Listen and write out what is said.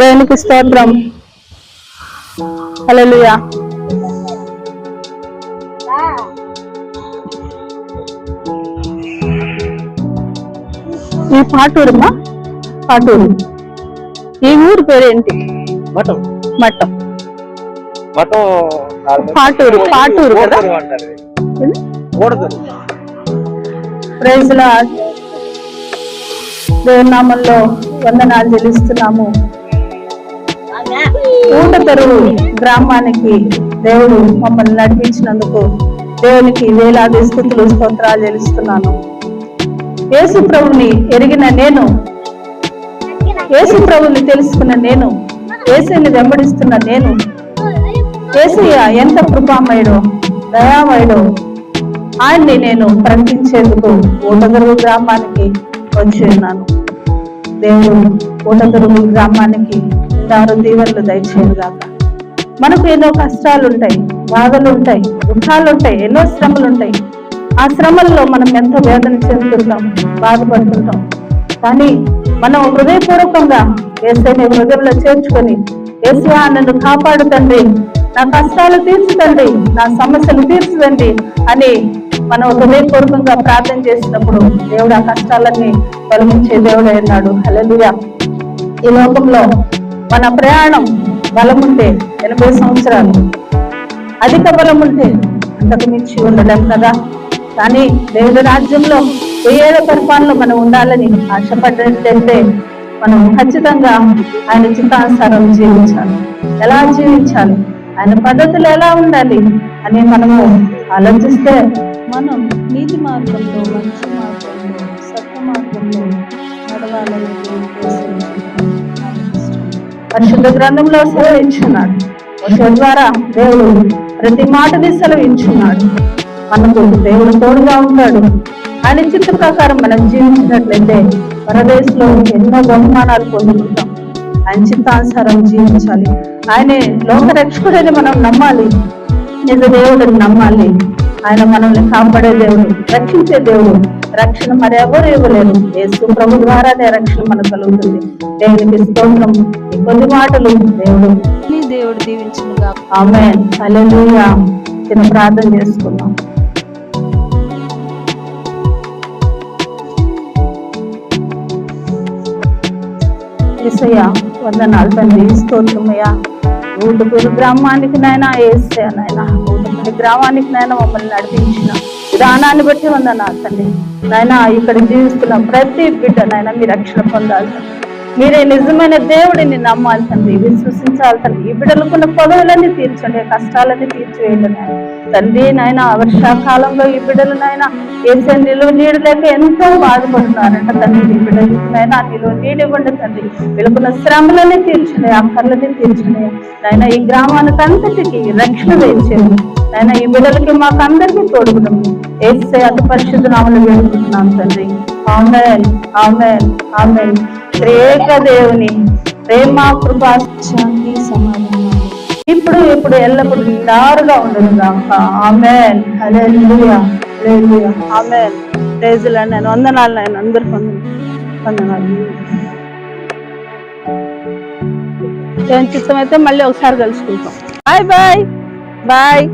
దేవునికి స్తోత్రం. హల్లెలూయా. ఈ పాటూరుమా పాటూరు ఈ ఊరు పేరేంటి? మటం మట్టం మటం పాటూరు పాటూరు కదా? Praise lord. దేవుని నామంలో వందనాలు చెల్లిస్తున్నాము. ఊటతరువు గ్రామానికి దేవుడు మమ్మల్ని నడిపించినందుకు దేవునికి వేలాది స్థుతులు స్తోత్రాలు చెల్లిస్తున్నాను. యేసు ప్రభుని ఎరిగిన నేను యేసు ప్రభుని తెలుసుకున్న నేను యేసుని వెంబడిస్తున్న నేను ఏసయ్య ఎంత కృపామయుడో దయామయుడో ఆయన్ని నేను ప్రకటించేందుకు ఊటదురుగు గ్రామానికి వచ్చి ఉన్నాను. దేవుడు ఊటదురుగు గ్రామానికి దారు దీవెనలు దయచేయగాక మనకు ఎన్నో కష్టాలు ఉంటాయి బాధలు ఉంటాయి దుఃఖాలు ఉంటాయి ఎన్నో శ్రమలు ఉంటాయి ఆ శ్రమల్లో మనం ఎంతో వేదన చెందుతుంటాం బాధపడుతుంటాం. కానీ మనం హృదయపూర్వకంగా ఏసైని హృదయంలో చేర్చుకొని ఏసయా నన్ను కాపాడుతండి నా కష్టాలు తీర్చుతండి నా సమస్యలు తీర్చుదండి అని మనం హృదయపూర్వకంగా ప్రార్థన చేసినప్పుడు దేవుడు ఆ కష్టాలన్నీ తొలగించే దేవుడు అన్నాడు హల్లెలూయా. ఈ లోకంలో మన ప్రయాణం బలముంటే ఎనభై సంవత్సరాలు. అధిక బలం ఉంటే అంతకు మించి ఉండలేం కదా? కానీ దేవుడి రాజ్యంలో వెయ్యేళ్ళ పరిపాలనలో మనం ఉండాలని ఆశపడినట్లయితే మనం ఖచ్చితంగా ఆయన చిత్తానుసారం జీవించాలి. ఎలా జీవించాలి? ఆయన పద్ధతులు ఎలా ఉండాలి అని మనము ఆలోచిస్తే మనం నీతి మార్గంలో మంచి మార్గంలో సత్య మార్గంలో నడవాలని పరిశుద్ధ గ్రంథంలో సెలవించున్నాడు వర్షం ద్వారా దేవుడు ప్రతి మాటని సెలవించున్నాడు మనకు దేవుడు తోడుగా ఉంటాడు. ఆయన చిత్త ప్రకారం మనం జీవించినట్లయితే పరదేశంలో ఎన్నో బహుమానాలు పొందుకుంటాం. ఆయన చిత్తానుసారం జీవించాలి. ఆయనే లోక రక్షకుడని మనం నమ్మాలి. నిజ దేవుడిని నమ్మాలి. ఆయన మనల్ని కాపాడే దేవుడు రక్షించే దేవుడు. రక్షణ మరి ఎవరు ఇవ్వలేరు. యేసు ప్రభు ద్వారానే రక్షణ మనకు కలుగుతుంది. దేవునికి స్తోత్రం. కొద్ది మాటలు దేవుడు. నీ దేవుడు దీవించునుగా ఆమె చిన్న ప్రార్థన చేసుకుందాం. ఏసయ్య వందనాలు తండ్రి. స్తోత్రమయ్యా. ఊటుపూరి గ్రామానికి నాయన ఏసయ్య నాయన. ఊటుపూరి గ్రామానికి నాయన మమ్మల్ని నడిపించిన. విధానాన్ని బట్టి ఉందన్నా తండ్రి నాయన ఇక్కడ జీవిస్తున్న ప్రతి బిడ్డ నాయన మీ రక్షణ పొందాలి మీరే నిజమైన దేవుడిని నమ్మాలి తండ్రి విశ్వసించాలి తండ్రి ఈ బిడ్డలకున్న పదవులన్నీ తీర్చండి కష్టాలన్నీ తీర్చివేయండి నాయన. తండ్రి నాయన వర్షాకాలంలో ఈ బిడ్డలు నాయన వేసే నిలువ నీడు లేక ఎంతో బాధపడుతున్నారంట తండ్రి ఈ బిడ్డలకు నాయన నిలువ నీడు ఇవ్వండి తండ్రి. వీళ్ళకున్న శ్రమలన్నీ ఆ కళ్ళని తీర్చండి. నాయన ఈ గ్రామానికి అంతటికి రక్షణ వేయించండి నాయన ఈ బిడ్డలకి మాకు అందరికీ తోడుకున్నాం ఏసే అతి పరిశుద్ధ నామలు వేడుకుంటున్నాం తండ్రి. Amen amen amen. త్రేక దేవుని ప్రేమ కృపా సమాధానం. ఇప్పుడు ఇప్పుడు ఎల్లప్పుడు నిండారుగా ఉండదు గాక. ఆమెన్. హల్లెలూయా. హల్లెలూయా. ఆమెన్. ప్రైజులు నేను వందనాలు నేను అందరికి వందనాలు. వందనాలు. దేవుని చిత్తం అయితే మళ్ళీ ఒకసారి కలుసుకుంటాం. Bye bye. బాయ్.